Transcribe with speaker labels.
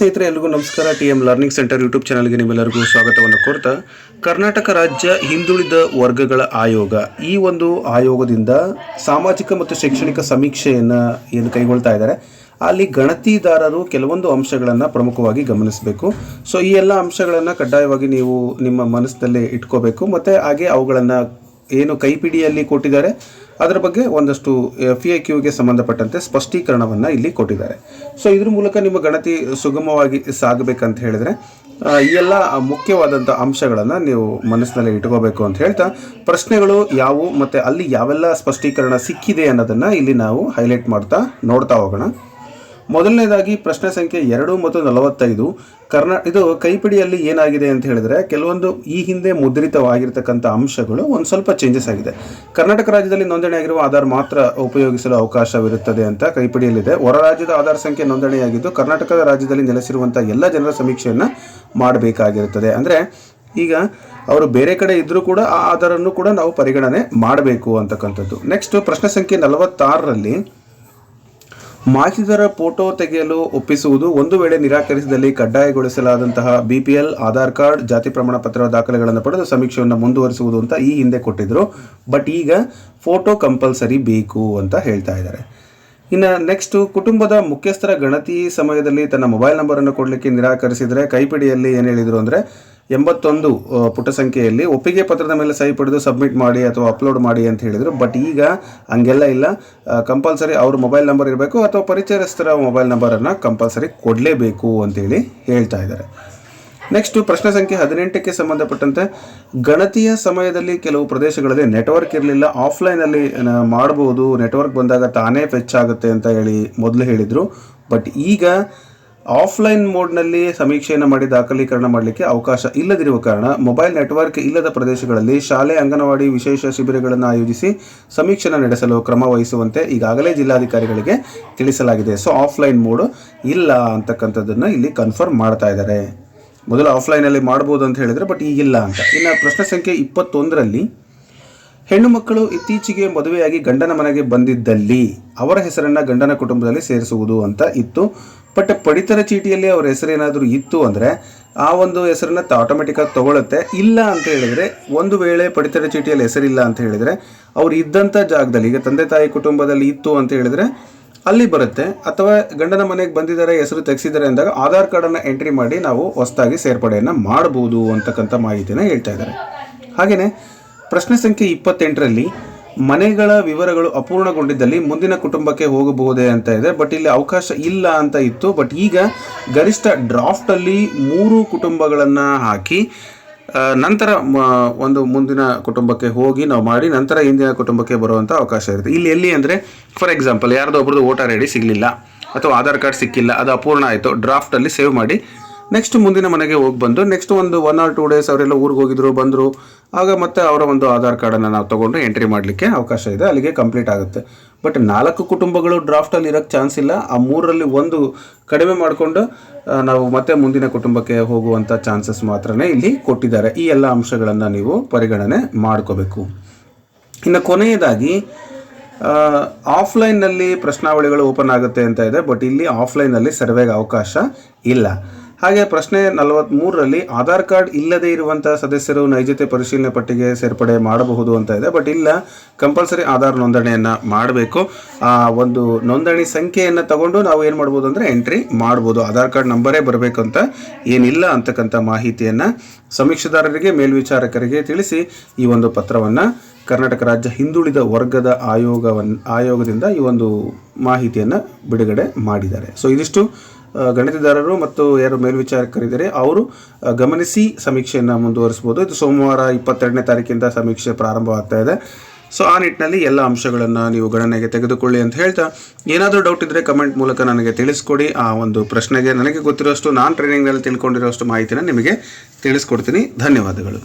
Speaker 1: ಸ್ನೇಹಿತರೆ ಎಲ್ರಿಗೂ ನಮಸ್ಕಾರ. T M learning centre YouTube ಚಾನಲ್ಗೆ ನಿಮ್ಮೆಲ್ಲರಿಗೂ ಸ್ವಾಗತವನ್ನು ಕೋರ್ತಾ, ಕರ್ನಾಟಕ ರಾಜ್ಯ ಹಿಂದುಳಿದ ವರ್ಗಗಳ ಆಯೋಗ. ಈ ಒಂದು ಆಯೋಗದಿಂದ ಸಾಮಾಜಿಕ ಮತ್ತು ಶೈಕ್ಷಣಿಕ ಸಮೀಕ್ಷೆಯನ್ನು ಏನು ಕೈಗೊಳ್ತಾ ಇದ್ದಾರೆ. ಅಲ್ಲಿ ಗಣತಿದಾರರು ಕೆಲವೊಂದು ಅಂಶಗಳನ್ನು ಪ್ರಮುಖವಾಗಿ ಗಮನಿಸಬೇಕು. ಸೊ ಈ ಎಲ್ಲ ಅಂಶಗಳನ್ನು ಕಡ್ಡಾಯವಾಗಿ ನೀವು ನಿಮ್ಮ ಮನಸ್ಸಿನಲ್ಲೇ ಇಟ್ಕೋಬೇಕು. ಮತ್ತು ಹಾಗೆ ಅವುಗಳನ್ನು ಏನು ಕೈಪಿಡಿಯಲ್ಲಿ ಕೊಟ್ಟಿದ್ದಾರೆ ಅದರ ಬಗ್ಗೆ ಒಂದಷ್ಟು ಎಫ್ ಎ ಕ್ಯೂಗೆ ಸಂಬಂಧಪಟ್ಟಂತೆ ಸ್ಪಷ್ಟೀಕರಣವನ್ನು ಇಲ್ಲಿ ಕೊಟ್ಟಿದ್ದಾರೆ. ಸೊ ಇದ್ರ ಮೂಲಕ ನಿಮ್ಮ ಗಣತಿ ಸುಗಮವಾಗಿ ಸಾಗಬೇಕಂತ ಹೇಳಿದ್ರೆ ಈ ಎಲ್ಲ ಮುಖ್ಯವಾದಂಥ ಅಂಶಗಳನ್ನು ನೀವು ಮನಸ್ಸಿನಲ್ಲಿ ಇಟ್ಕೋಬೇಕು ಅಂತ ಹೇಳ್ತಾ, ಪ್ರಶ್ನೆಗಳು ಯಾವುವು ಮತ್ತು ಅಲ್ಲಿ ಯಾವೆಲ್ಲ ಸ್ಪಷ್ಟೀಕರಣ ಸಿಕ್ಕಿದೆ ಅನ್ನೋದನ್ನು ಇಲ್ಲಿ ನಾವು ಹೈಲೈಟ್ ಮಾಡ್ತಾ ನೋಡ್ತಾ ಹೋಗೋಣ. ಮೊದಲನೇದಾಗಿ ಪ್ರಶ್ನೆ ಸಂಖ್ಯೆ ಎರಡು ಮತ್ತು ನಲವತ್ತೈದು. ಕರ್ನಾ, ಇದು ಕೈಪಿಡಿಯಲ್ಲಿ ಏನಾಗಿದೆ ಅಂತ ಹೇಳಿದ್ರೆ ಕೆಲವೊಂದು ಈ ಹಿಂದೆ ಮುದ್ರಿತವಾಗಿರ್ತಕ್ಕಂಥ ಅಂಶಗಳು ಒಂದು ಸ್ವಲ್ಪ ಚೇಂಜಸ್ ಆಗಿದೆ. ಕರ್ನಾಟಕ ರಾಜ್ಯದಲ್ಲಿ ನೋಂದಣಿಯಾಗಿರುವ ಆಧಾರ್ ಮಾತ್ರ ಉಪಯೋಗಿಸಲು ಅವಕಾಶವಿರುತ್ತದೆ ಅಂತ ಕೈಪಿಡಿಯಲ್ಲಿದೆ. ಹೊರ ರಾಜ್ಯದ ಆಧಾರ್ ಸಂಖ್ಯೆ ನೋಂದಣಿಯಾಗಿದ್ದು ಕರ್ನಾಟಕದ ರಾಜ್ಯದಲ್ಲಿ ನೆಲೆಸಿರುವಂಥ ಎಲ್ಲ ಜನರ ಸಮೀಕ್ಷೆಯನ್ನು ಮಾಡಬೇಕಾಗಿರುತ್ತದೆ. ಅಂದರೆ ಈಗ ಅವರು ಬೇರೆ ಕಡೆ ಇದ್ದರೂ ಕೂಡ ಆ ಆಧಾರನ್ನು ಕೂಡ ನಾವು ಪರಿಗಣನೆ ಮಾಡಬೇಕು ಅಂತಕ್ಕಂಥದ್ದು. ನೆಕ್ಸ್ಟ್ ಪ್ರಶ್ನೆ ಸಂಖ್ಯೆ ನಲವತ್ತಾರರಲ್ಲಿ ಮಾಹಿತಿದಾರ ಫೋಟೋ ತೆಗೆಯಲು ಒಪ್ಪಿಸುವುದು ಒಂದು ವೇಳೆ ನಿರಾಕರಿಸಿದಲ್ಲಿ ಕಡ್ಡಾಯಗೊಳಿಸಲಾದಂತಹ ಬಿಪಿಎಲ್ ಆಧಾರ್ ಕಾರ್ಡ್, ಜಾತಿ ಪ್ರಮಾಣ ಪತ್ರ ದಾಖಲೆಗಳನ್ನು ಪಡೆದು ಸಮೀಕ್ಷೆಯನ್ನು ಮುಂದುವರಿಸುವುದು ಅಂತ ಈ ಹಿಂದೆ ಕೊಟ್ಟಿದ್ದರು ಬಟ್ ಈಗ ಫೋಟೋ ಕಂಪಲ್ಸರಿ ಬೇಕು ಅಂತ ಹೇಳ್ತಾ ಇದ್ದಾರೆ. ಇನ್ನು ನೆಕ್ಸ್ಟ್ ಕುಟುಂಬದ ಮುಖ್ಯಸ್ಥರ ಗಣತಿ ಸಮಯದಲ್ಲಿ ತನ್ನ ಮೊಬೈಲ್ ನಂಬರನ್ನು ಕೊಡಲಿಕ್ಕೆ ನಿರಾಕರಿಸಿದರೆ ಕೈಪಿಡಿಯಲ್ಲಿ ಏನು ಹೇಳಿದರು ಅಂದರೆ ಎಂಬತ್ತೊಂದು ಪುಟ ಸಂಖ್ಯೆಯಲ್ಲಿ ಒಪ್ಪಿಗೆ ಪತ್ರದ ಮೇಲೆ ಸಹಿ ಪಡೆದು ಸಬ್ಮಿಟ್ ಮಾಡಿ ಅಥವಾ ಅಪ್ಲೋಡ್ ಮಾಡಿ ಅಂತ ಹೇಳಿದರು. ಬಟ್ ಈಗ ಹಂಗೆಲ್ಲ ಇಲ್ಲ. ಕಂಪಲ್ಸರಿ ಅವ್ರ ಮೊಬೈಲ್ ನಂಬರ್ ಇರಬೇಕು ಅಥವಾ ಪರಿಚಯಸ್ಥರ ಮೊಬೈಲ್ ನಂಬರನ್ನು ಕಂಪಲ್ಸರಿ ಕೊಡಲೇಬೇಕು ಅಂತೇಳಿ ಹೇಳ್ತಾ ಇದ್ದಾರೆ. ನೆಕ್ಸ್ಟು ಪ್ರಶ್ನೆ ಸಂಖ್ಯೆ ಹದಿನೆಂಟಕ್ಕೆ ಸಂಬಂಧಪಟ್ಟಂತೆ ಗಣತಿಯ ಸಮಯದಲ್ಲಿ ಕೆಲವು ಪ್ರದೇಶಗಳಲ್ಲಿ ನೆಟ್ವರ್ಕ್ ಇರಲಿಲ್ಲ. ಆಫ್ಲೈನಲ್ಲಿ ಮಾಡ್ಬೋದು. ನೆಟ್ವರ್ಕ್ ಬಂದಾಗ ತಾನೇ ಫೆಚ್ ಆಗುತ್ತೆ ಅಂತ ಹೇಳಿ ಮೊದಲು ಹೇಳಿದರು. ಬಟ್ ಈಗ ಆಫ್ಲೈನ್ ಮೋಡ್ನಲ್ಲಿ ಸಮೀಕ್ಷೆಯನ್ನು ಮಾಡಿ ದಾಖಲೀಕರಣ ಮಾಡಲಿಕ್ಕೆ ಅವಕಾಶ ಇಲ್ಲದಿರುವ ಕಾರಣ ಮೊಬೈಲ್ ನೆಟ್ವರ್ಕ್ ಇಲ್ಲದ ಪ್ರದೇಶಗಳಲ್ಲಿ ಶಾಲೆ, ಅಂಗನವಾಡಿ ವಿಶೇಷ ಶಿಬಿರಗಳನ್ನು ಆಯೋಜಿಸಿ ಸಮೀಕ್ಷೆನ ನಡೆಸಲು ಕ್ರಮ ವಹಿಸುವಂತೆ ಈಗಾಗಲೇ ಜಿಲ್ಲಾಧಿಕಾರಿಗಳಿಗೆ ತಿಳಿಸಲಾಗಿದೆ. ಸೊ, ಆಫ್ಲೈನ್ ಮೋಡ್ ಇಲ್ಲ ಅಂತಕ್ಕಂಥದ್ದನ್ನು ಇಲ್ಲಿ ಕನ್ಫರ್ಮ್ ಮಾಡ್ತಾ ಇದ್ದಾರೆ. ಮೊದಲು ಆಫ್ಲೈನಲ್ಲಿ ಮಾಡ್ಬೋದು ಅಂತ ಹೇಳಿದರೆ, ಬಟ್ ಈಗಿಲ್ಲ ಅಂತ. ಇನ್ನು ಪ್ರಶ್ನೆ ಸಂಖ್ಯೆ ಇಪ್ಪತ್ತೊಂದರಲ್ಲಿ, ಹೆಣ್ಣು ಮಕ್ಕಳು ಇತ್ತೀಚೆಗೆ ಮದುವೆಯಾಗಿ ಗಂಡನ ಮನೆಗೆ ಬಂದಿದ್ದಲ್ಲಿ ಅವರ ಹೆಸರನ್ನು ಗಂಡನ ಕುಟುಂಬದಲ್ಲಿ ಸೇರಿಸುವುದು ಅಂತ ಇತ್ತು. ಬಟ್ ಪಡಿತರ ಚೀಟಿಯಲ್ಲಿ ಅವರ ಹೆಸರೇನಾದರೂ ಇತ್ತು ಅಂದರೆ ಆ ಒಂದು ಹೆಸರನ್ನ ಆಟೋಮೆಟಿಕ್ಕಾಗಿ ತಗೊಳುತ್ತೆ. ಇಲ್ಲ ಅಂತ ಹೇಳಿದ್ರೆ, ಒಂದು ವೇಳೆ ಪಡಿತರ ಚೀಟಿಯಲ್ಲಿ ಹೆಸರಿಲ್ಲ ಅಂತ ಹೇಳಿದರೆ, ಅವ್ರು ಇದ್ದಂಥ ಜಾಗದಲ್ಲಿ, ಈಗ ತಂದೆ ತಾಯಿ ಕುಟುಂಬದಲ್ಲಿ ಇತ್ತು ಅಂತ ಹೇಳಿದರೆ, ಅಲ್ಲಿ ಬರುತ್ತೆ. ಅಥವಾ ಗಂಡನ ಮನೆಗೆ ಬಂದಿದ್ದಾರೆ, ಹೆಸರು ತೆಗೆಸಿದ್ದಾರೆ ಅಂದಾಗ ಆಧಾರ್ ಕಾರ್ಡನ್ನು ಎಂಟ್ರಿ ಮಾಡಿ ನಾವು ಹೊಸದಾಗಿ ಸೇರ್ಪಡೆಯನ್ನು ಮಾಡ್ಬೋದು ಅಂತಕ್ಕಂಥ ಮಾಹಿತಿನ ಹೇಳ್ತಾ ಇದ್ದಾರೆ. ಹಾಗೆಯೇ ಪ್ರಶ್ನೆ ಸಂಖ್ಯೆ ಇಪ್ಪತ್ತೆಂಟರಲ್ಲಿ ಮನೆಗಳ ವಿವರಗಳು ಅಪೂರ್ಣಗೊಂಡಿದ್ದಲ್ಲಿ ಮುಂದಿನ ಕುಟುಂಬಕ್ಕೆ ಹೋಗಬಹುದೇ ಅಂತ ಇದೆ. ಬಟ್ ಇಲ್ಲಿ ಅವಕಾಶ ಇಲ್ಲ ಅಂತ ಇತ್ತು. ಬಟ್ ಈಗ ಗರಿಷ್ಠ ಡ್ರಾಫ್ಟಲ್ಲಿ ಮೂರು ಕುಟುಂಬಗಳನ್ನು ಹಾಕಿ ನಂತರ ಒಂದು ಮುಂದಿನ ಕುಟುಂಬಕ್ಕೆ ಹೋಗಿ ನಾವು ಮಾಡಿ, ನಂತರ ಹಿಂದಿನ ಕುಟುಂಬಕ್ಕೆ ಬರುವಂಥ ಅವಕಾಶ ಇರುತ್ತೆ. ಇಲ್ಲಿ ಎಲ್ಲಿ ಅಂದರೆ ಫಾರ್ ಎಕ್ಸಾಂಪಲ್ ಯಾರ್ದೋ ಒಬ್ರದ್ದು ವೋಟರ್ ಐ ಡಿ ಸಿಗಲಿಲ್ಲ, ಅಥವಾ ಆಧಾರ್ ಕಾರ್ಡ್ ಸಿಕ್ಕಿಲ್ಲ, ಅದು ಅಪೂರ್ಣ ಆಯಿತು, ಡ್ರಾಫ್ಟಲ್ಲಿ ಸೇವ್ ಮಾಡಿ ನೆಕ್ಸ್ಟ್ ಮುಂದಿನ ಮನೆಗೆ ಹೋಗಿ ಬಂದು ನೆಕ್ಸ್ಟ್ ಒಂದು ಒನ್ ಆರ್ ಟೂ ಡೇಸ್ ಅವರೆಲ್ಲ ಊರಿಗೆ ಹೋಗಿದ್ರು, ಬಂದರು, ಆಗ ಮತ್ತೆ ಅವರ ಒಂದು ಆಧಾರ್ ಕಾರ್ಡನ್ನು ನಾವು ತೊಗೊಂಡು ಎಂಟ್ರಿ ಮಾಡಲಿಕ್ಕೆ ಅವಕಾಶ ಇದೆ, ಅಲ್ಲಿಗೆ ಕಂಪ್ಲೀಟ್ ಆಗುತ್ತೆ. ಬಟ್ ನಾಲ್ಕು ಕುಟುಂಬಗಳು ಡ್ರಾಫ್ಟಲ್ಲಿ ಇರೋಕ್ಕೆ ಚಾನ್ಸ್ ಇಲ್ಲ. ಆ ಮೂರರಲ್ಲಿ ಒಂದು ಕಡಿಮೆ ಮಾಡಿಕೊಂಡು ನಾವು ಮತ್ತೆ ಮುಂದಿನ ಕುಟುಂಬಕ್ಕೆ ಹೋಗುವಂಥ ಚಾನ್ಸಸ್ ಮಾತ್ರನೇ ಇಲ್ಲಿ ಕೊಟ್ಟಿದ್ದಾರೆ. ಈ ಎಲ್ಲ ಅಂಶಗಳನ್ನು ನೀವು ಪರಿಗಣನೆ ಮಾಡ್ಕೋಬೇಕು. ಇನ್ನು ಕೊನೆಯದಾಗಿ ಆಫ್ಲೈನ್ನಲ್ಲಿ ಪ್ರಶ್ನಾವಳಿಗಳು ಓಪನ್ ಆಗುತ್ತೆ ಅಂತ ಇದೆ ಬಟ್ ಇಲ್ಲಿ ಆಫ್ಲೈನಲ್ಲಿ ಸರ್ವೆಗೆ ಅವಕಾಶ ಇಲ್ಲ. ಹಾಗೆ ಪ್ರಶ್ನೆ ನಲವತ್ತ್ಮೂರರಲ್ಲಿ ಆಧಾರ್ ಕಾರ್ಡ್ ಇಲ್ಲದೆ ಇರುವಂತಹ ಸದಸ್ಯರು ನೈಜತೆ ಪರಿಶೀಲನೆ ಪಟ್ಟಿಗೆ ಸೇರ್ಪಡೆ ಮಾಡಬಹುದು ಅಂತ ಇದೆ, ಬಟ್ ಇಲ್ಲ, ಕಂಪಲ್ಸರಿ ಆಧಾರ್ ನೋಂದಣಿಯನ್ನು ಮಾಡಬೇಕು. ಆ, ಒಂದು ನೋಂದಣಿ ಸಂಖ್ಯೆಯನ್ನು ತಗೊಂಡು ನಾವು ಏನು ಮಾಡ್ಬೋದು ಅಂದರೆ ಎಂಟ್ರಿ ಮಾಡ್ಬೋದು. ಆಧಾರ್ ಕಾರ್ಡ್ ನಂಬರೇ ಬರಬೇಕು ಅಂತ ಏನಿಲ್ಲ ಅಂತಕ್ಕಂಥ ಮಾಹಿತಿಯನ್ನು ಸಮೀಕ್ಷೆದಾರರಿಗೆ, ಮೇಲ್ವಿಚಾರಕರಿಗೆ ತಿಳಿಸಿ ಈ ಒಂದು ಪತ್ರವನ್ನು ಕರ್ನಾಟಕ ರಾಜ್ಯ ಹಿಂದುಳಿದ ವರ್ಗದ ಆಯೋಗವನ್ನು ಆಯೋಗದಿಂದ ಈ ಒಂದು ಮಾಹಿತಿಯನ್ನು ಬಿಡುಗಡೆ ಮಾಡಿದ್ದಾರೆ. ಸೊ ಇದಿಷ್ಟು. ಗಣಿತದಾರರು ಮತ್ತು ಯಾರು ಮೇಲ್ವಿಚಾರಕರಿದ್ದಾರೆ, ಅವರು ಗಮನಿಸಿ ಸಮೀಕ್ಷೆಯನ್ನು ಮುಂದುವರಿಸ್ಬೋದು ಇದು ಸೋಮವಾರ ಇಪ್ಪತ್ತೆರಡನೇ ತಾರೀಕಿಂದ ಸಮೀಕ್ಷೆ ಪ್ರಾರಂಭವಾಗ್ತಾ ಇದೆ. ಸೊ ಆ ನಿಟ್ಟಿನಲ್ಲಿ ಎಲ್ಲ ಅಂಶಗಳನ್ನು ನೀವು ಗಣನೆಗೆ ತೆಗೆದುಕೊಳ್ಳಿ ಅಂತ ಹೇಳ್ತಾ, ಏನಾದರೂ ಡೌಟ್ ಇದ್ದರೆ ಕಮೆಂಟ್ ಮೂಲಕ ನನಗೆ ತಿಳಿಸ್ಕೊಡಿ. ಆ ಒಂದು ಪ್ರಶ್ನೆಗೆ ನನಗೆ ಗೊತ್ತಿರೋಷ್ಟು, ನಾನು ಟ್ರೈನಿಂಗ್ನಲ್ಲಿ ತಿಳ್ಕೊಂಡಿರೋಷ್ಟು ಮಾಹಿತಿನ ನಿಮಗೆ ತಿಳಿಸ್ಕೊಡ್ತೀನಿ. ಧನ್ಯವಾದಗಳು.